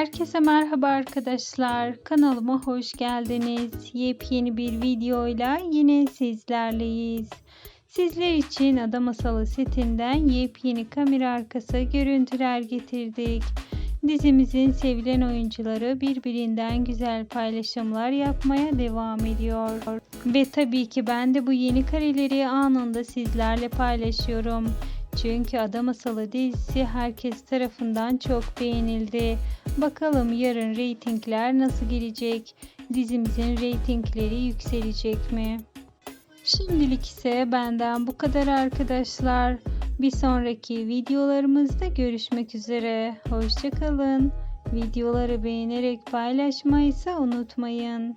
Herkese merhaba arkadaşlar. Kanalıma hoş geldiniz. Yepyeni bir videoyla yine sizlerleyiz. Sizler için Ada Masalı setinden yepyeni kamera arkası görüntüler getirdik. Dizimizin sevilen oyuncuları birbirinden güzel paylaşımlar yapmaya devam ediyor. Ve tabii ki ben de bu yeni kareleri anında sizlerle paylaşıyorum. Çünkü Ada Masalı dizisi herkes tarafından çok beğenildi. Bakalım yarın reytingler nasıl gelecek? Dizimizin reytingleri yükselecek mi? Şimdilik ise benden bu kadar arkadaşlar. Bir sonraki videolarımızda görüşmek üzere. Hoşçakalın. Videoları beğenerek paylaşmayı ise unutmayın.